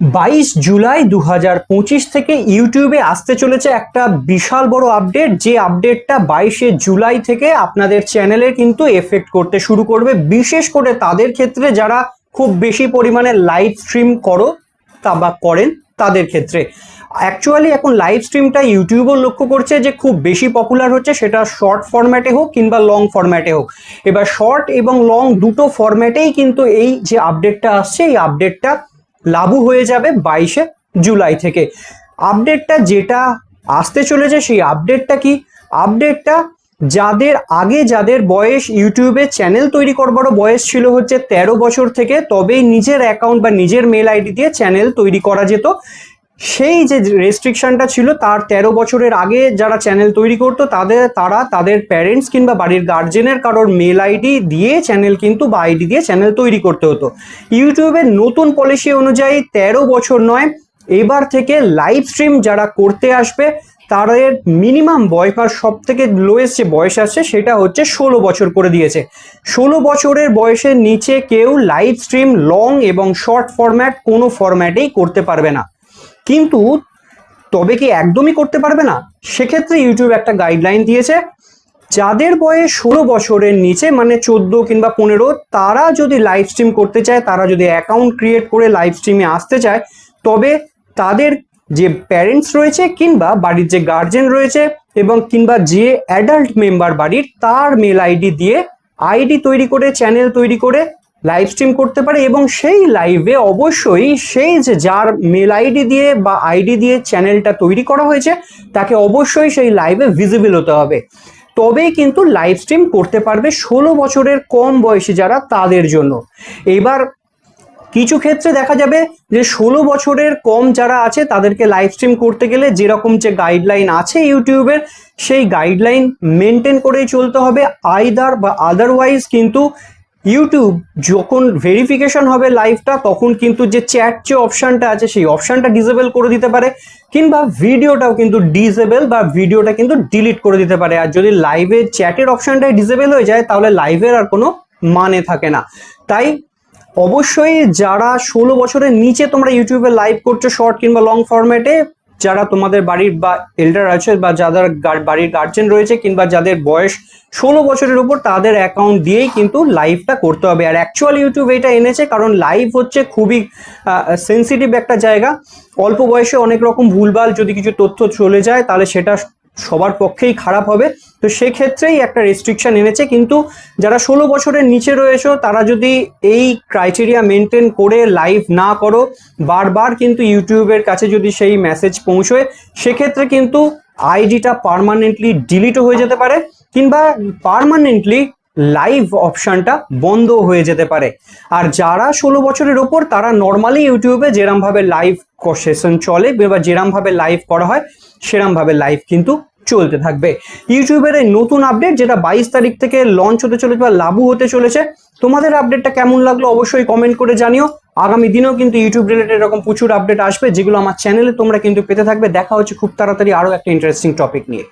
বাইশ জুলাই দু হাজার পঁচিশ থেকে ইউটিউবে আসতে চলেছে একটা বিশাল বড় আপডেট যে আপডেটটা বাইশে জুলাই থেকে আপনাদের চ্যানেলে কিন্তু এফেক্ট করতে শুরু করবে। বিশেষ করে তাদের ক্ষেত্রে যারা খুব বেশি পরিমাণে লাইভ স্ট্রিম করো তা বা করেন, তাদের ক্ষেত্রে। অ্যাকচুয়ালি এখন লাইভ স্ট্রিমটা ইউটিউবও লক্ষ্য করছে যে খুব বেশি পপুলার হচ্ছে, সেটা শর্ট ফরম্যাটে হোক কিংবা লং ফরম্যাটে হোক। এবার শর্ট এবং লং দুটো ফরম্যাটেই কিন্তু এই যে আপডেটটা আসছে, এই আপডেটটা লাগু হয়ে যাবে বাইশে জুলাই থেকে। আপডেটটা যেটা আসতে চলেছে সেই আপডেটটা কি? আপডেটটা যাদের আগে যাদের বয়স ইউটিউবে চ্যানেল তৈরি করবারও বয়স ছিল হচ্ছে তেরো বছর থেকে, তবেই নিজের অ্যাকাউন্ট বা নিজের মেল আইডি দিয়ে চ্যানেল তৈরি করা যেত। সেই যে রেস্ট্রিকশনটা ছিল, তার তেরো বছরের আগে যারা চ্যানেল তৈরি করতো, তাদের, তারা তাদের প্যারেন্টস কিংবা বাড়ির গার্জেনের কারোর মেল আইডি দিয়ে চ্যানেল কিন্তু বা আইডি দিয়ে চ্যানেল তৈরি করতে হতো। ইউটিউবের নতুন পলিসি অনুযায়ী তেরো বছর নয়, এবার থেকে লাইভ স্ট্রিম যারা করতে আসবে, তাদের মিনিমাম বয়স সব থেকে লোয়েস্ট যে বয়স আছে, সেটা হচ্ছে ষোলো বছর করে দিয়েছে। ষোলো বছরের বয়সের নিচে কেউ লাইভ স্ট্রিম লং এবং শর্ট ফরম্যাট কোনো ফরম্যাটেই করতে পারবে না। কিন্তু তবে কি একদমই করতে পারবে না? সেক্ষেত্রে ইউটিউব একটা গাইডলাইন দিয়েছে, যাদের বয়স ষোলো বছরের নিচে মানে চোদ্দ কিংবা পনেরো, তারা যদি লাইভ স্ট্রিম করতে চায়, তারা যদি অ্যাকাউন্ট ক্রিয়েট করে লাইভ স্ট্রিমে আসতে চায়, তবে তাদের যে প্যারেন্টস রয়েছে কিংবা বাড়ির যে গার্জেন রয়েছে এবং কিংবা যে অ্যাডাল্ট মেম্বার বাড়ির, তার মেল আইডি দিয়ে আইডি তৈরি করে চ্যানেল তৈরি করে লাইভ স্ট্রিম করতে পারে এবং সেই লাইভে অবশ্যই সেই যে যার মেল আইডি দিয়ে বা আইডি দিয়ে চ্যানেলটা তৈরি করা হয়েছে, তাকে অবশ্যই সেই লাইভে ভিজিবল হতে হবে। তবেই কিন্তু লাইভ স্ট্রিম করতে পারবে ষোলো বছরের কম বয়সী যারা তাদের জন্য। এবার কিছু ক্ষেত্রে দেখা যাবে যে ষোলো বছরের কম যারা আছে, তাদেরকে লাইভ স্ট্রিম করতে গেলে যেরকম যে গাইডলাইন আছে ইউটিউবের সেই গাইডলাইন মেনটেন করেই চলতে হবে। আইদার বা আদারওয়াইজ কিন্তু ইউটিউব যখন ভেরিফিকেশন হবে লাইভটা তখন কিন্তু যে চ্যাট যে অপশানটা আছে, সেই অপশানটা ডিসেবল করে দিতে পারে, কিংবা ভিডিওটাও কিন্তু ডিসেবল বা ভিডিওটা কিন্তু ডিলিট করে দিতে পারে। আর যদি লাইভে চ্যাটের অপশানটাই ডিসেবল হয়ে যায়, তাহলে লাইভের আর কোনো মানে থাকে না। তাই অবশ্যই যারা ষোলো বছরের নিচে তোমরা ইউটিউবে লাইভ করছ শর্ট কিংবা লং ফরম্যাটে যারা তোমাদের বাড়ির বা এল্ডার আছে বা যাদের বাড়ির গার্জেন রয়েছে কিংবা যাদের বয়স ষোলো বছরের উপর, তাদের অ্যাকাউন্ট দিয়েই কিন্তু লাইভটা করতে হবে। আর অ্যাকচুয়াল ইউটিউব এটা এনেছে কারণ লাইভ হচ্ছে খুবই সেন্সিটিভ একটা জায়গা। অল্প বয়সে অনেক রকম ভুলভাল যদি কিছু তথ্য চলে যায়, তাহলে সেটা সবার পক্ষেই খারাপ হবে। তো সেক্ষেত্রেই একটা রেস্ট্রিকশন এনেছে। কিন্তু যারা ষোলো বছরের নিচে রয়েছে, তারা যদি এই ক্রাইটেরিয়া মেনটেন করে লাইভ না করো, বারবার কিন্তু ইউটিউবের কাছে যদি সেই মেসেজ পৌঁছয়, সেক্ষেত্রে কিন্তু আইডিটা পারমানেন্টলি ডিলিটও হয়ে যেতে পারে। কিংবা পারমানেন্টলি লাইভ অপশনটা বন্ধ হয়ে যেতে পারে। আর যারা ষোলো বছরের ওপর, তারা নর্মালি ইউটিউবে যেরমভাবে লাইভ সেশন চলে, বা যেরমভাবে লাইভ করা হয়, সেরমভাবে লাইভ কিন্তু চলতে থাকবে। ইউটিউবের এই নতুন আপডেট যেটা বাইশ তারিখ থেকে লঞ্চ হতে চলেছে বা লাভু হতে চলেছে, তোমাদের আপডেটটা কেমন লাগল অবশ্যই কমেন্ট করে জানিও। আগামী দিনেও কিন্তু ইউটিউব রিলেটেড এরকম প্রচুর আপডেট আসবে, যেগুলো আমার চ্যানেলে তোমরা কিন্তু পেতে থাকবে। দেখা হচ্ছে খুব তাড়াতাড়ি আরও একটা ইন্টারেস্টিং টপিক নিয়ে।